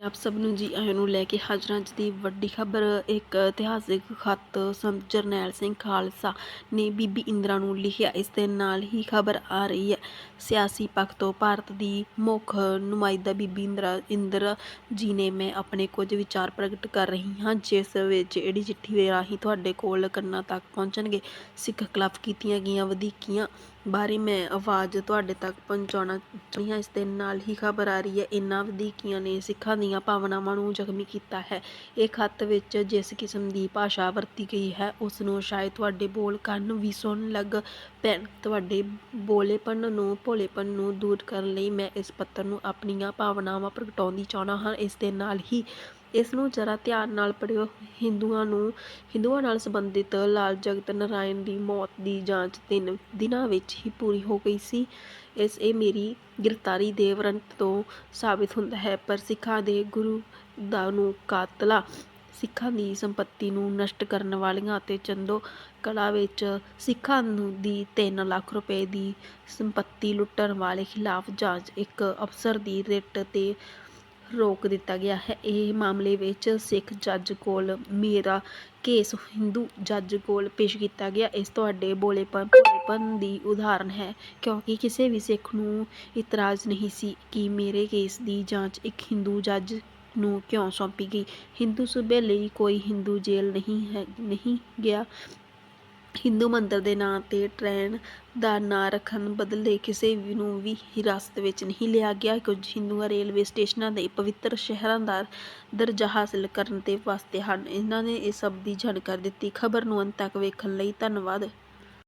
ਆਪ ਸਭ ਨੂੰ ਜੀ ਆਇਆਂ ਨੂੰ ਲੈ ਕੇ ਹਾਜ਼ਰਾਂ ਅੱਜ ਦੀ ਵੱਡੀ ਖਬਰ, ਇੱਕ ਇਤਿਹਾਸਿਕ ਖੱਤ ਸੰਤ ਜਰਨੈਲ ਸਿੰਘ ਖਾਲਸਾ ਨੇ ਬੀਬੀ ਇੰਦਰਾ ਨੂੰ ਲਿਖਿਆ। ਇਸ ਦੇ ਨਾਲ ਹੀ ਖਬਰ ਆ ਰਹੀ ਹੈ, ਸਿਆਸੀ ਪੱਖ ਤੋਂ ਭਾਰਤ ਦੀ ਮੁੱਖ ਨੁਮਾਇੰਦਾ ਬੀਬੀ ਇੰਦਰਾ ਇੰਦਰਾ ਜੀ ਨੇ, ਮੈਂ ਆਪਣੇ ਕੁਝ ਵਿਚਾਰ ਪ੍ਰਗਟ ਕਰ ਰਹੀ ਹਾਂ, ਜਿਸ ਵਿੱਚ ਇਹਦੀ ਚਿੱਠੀ ਰਾਹੀਂ ਤੁਹਾਡੇ ਕੋਲ ਕੰਨਾਂ ਤੱਕ ਪਹੁੰਚਣਗੇ। ਸਿੱਖ ਖਿਲਾਫ ਕੀਤੀਆਂ ਗਈਆਂ ਵਧੀਕੀਆਂ ਬਾਰੇ ਮੈਂ ਆਵਾਜ਼ ਤੁਹਾਡੇ ਤੱਕ ਪਹੁੰਚਾਉਣਾ ਚਾਹੁੰਦੀ ਹਾਂ। ਇਸ ਦੇ ਨਾਲ ਹੀ ਖਬਰ ਆ ਰਹੀ ਹੈ, ਇਨ੍ਹਾਂ ਵਧੀਕੀਆਂ ਨੇ ਸਿੱਖਾਂ ਦੀ ਦੀਆਂ ਭਾਵਨਾਵਾਂ ਨੂੰ ਜ਼ਖਮੀ ਕੀਤਾ ਹੈ। ਇਹ ਖੱਤ ਵਿੱਚ ਜਿਸ ਕਿਸਮ ਦੀ ਭਾਸ਼ਾ ਵਰਤੀ ਗਈ ਹੈ ਉਸ ਨੂੰ ਸ਼ਾਇਦ ਤੁਹਾਡੇ ਬੋਲ ਕੰਨ ਵੀ ਸੁਣਨ ਲੱਗ ਪੈਣ। ਤੁਹਾਡੇ ਬੋਲੇਪਨ ਨੂੰ, ਭੋਲੇਪਨ ਨੂੰ ਦੂਰ ਕਰਨ ਲਈ ਮੈਂ ਇਸ ਪੱਤਰ ਨੂੰ ਆਪਣੀਆਂ ਭਾਵਨਾਵਾਂ ਪ੍ਰਗਟਾਉਂਦੀ ਚਾਹੁੰਦਾ ਹਾਂ। ਇਸ ਦੇ ਨਾਲ ਹੀ ਇਸ ਨੂੰ ਜਰਾ ਧਿਆਨ ਨਾਲ ਪੜ੍ਹਿਓ। ਹਿੰਦੂਆਂ ਨੂੰ, ਹਿੰਦੂਆਂ ਨਾਲ ਸੰਬੰਧਿਤ ਲਾਲ ਜਗਤ ਨਾਰਾਇਣ ਦੀ ਮੌਤ ਦੀ ਜਾਂਚ ਤਿੰਨ ਦਿਨਾਂ ਵਿੱਚ ਹੀ ਪੂਰੀ ਹੋ ਗਈ ਸੀ। ਇਸ ਇਹ ਮੇਰੀ ਗ੍ਰਿਫਤਾਰੀ ਦੇ ਵਾਰੰਟ ਤੋਂ ਸਾਬਿਤ ਹੁੰਦਾ ਹੈ। ਪਰ ਸਿੱਖਾਂ ਦੇ ਗੁਰੂ ਦਾ ਨੂੰ ਕਾਤਲਾ, ਸਿੱਖਾਂ ਦੀ ਸੰਪਤੀ ਨੂੰ ਨਸ਼ਟ ਕਰਨ ਵਾਲੀਆਂ ਅਤੇ ਚੰਦੋ ਕਲਾ ਵਿੱਚ ਸਿੱਖਾਂ ਨੂੰ ਦੀ 3 ਲੱਖ ਰੁਪਏ ਦੀ ਸੰਪਤੀ ਲੁੱਟਣ ਵਾਲੇ ਖਿਲਾਫ ਜਾਂਚ ਇੱਕ ਅਫਸਰ ਦੀ ਰਿਟ ਤੇ ਰੋਕ ਦਿੱਤਾ ਗਿਆ ਹੈ। ਇਹ ਮਾਮਲੇ ਵਿੱਚ ਸਿੱਖ ਜੱਜ ਕੋਲ ਮੇਰਾ ਕੇਸ ਹਿੰਦੂ ਜੱਜ ਕੋਲ ਪੇਸ਼ ਕੀਤਾ ਗਿਆ। ਇਸ ਤੁਹਾਡੇ ਬੋਲੇਪਨ ਭੋਲੇਪਨ ਦੀ ਉਦਾਹਰਨ ਹੈ, ਕਿਉਂਕਿ ਕਿਸੇ ਵੀ ਸਿੱਖ ਨੂੰ ਇਤਰਾਜ਼ ਨਹੀਂ ਸੀ ਕਿ ਮੇਰੇ ਕੇਸ ਦੀ ਜਾਂਚ ਇੱਕ ਹਿੰਦੂ ਜੱਜ ਨੂੰ ਕਿਉਂ ਸੌਂਪੀ ਗਈ। ਹਿੰਦੂ ਸੂਬੇ ਲਈ ਕੋਈ ਹਿੰਦੂ ਜੇਲ੍ਹ ਨਹੀਂ ਹੈ, ਨਹੀਂ ਗਿਆ। ਹਿੰਦੂ ਮੰਦਰ ਦੇ ਨਾਂ ਤੇ ਟ੍ਰੇਨ ਦਾ ਨਾਂ ਰੱਖਣ ਬਦਲੇ ਕਿਸੇ ਨੂੰ ਵੀ ਹਿਰਾਸਤ ਵਿੱਚ ਨਹੀਂ ਲਿਆ ਗਿਆ। ਕੁਝ ਹਿੰਦੂਆਂ ਰੇਲਵੇ ਸਟੇਸ਼ਨਾਂ ਦੇ ਪਵਿੱਤਰ ਸ਼ਹਿਰਾਂ ਦਾ ਦਰਜਾ ਹਾਸਲ ਕਰਨ ਦੇ ਵਾਸਤੇ ਹਨ। ਇਹਨਾਂ ਨੇ ਇਹ ਸਭ ਦੀ ਜਾਣਕਾਰੀ ਦਿੱਤੀ। ਖਬਰ ਨੂੰ ਅੰਤ ਤੱਕ ਵੇਖਣ ਲਈ ਧੰਨਵਾਦ।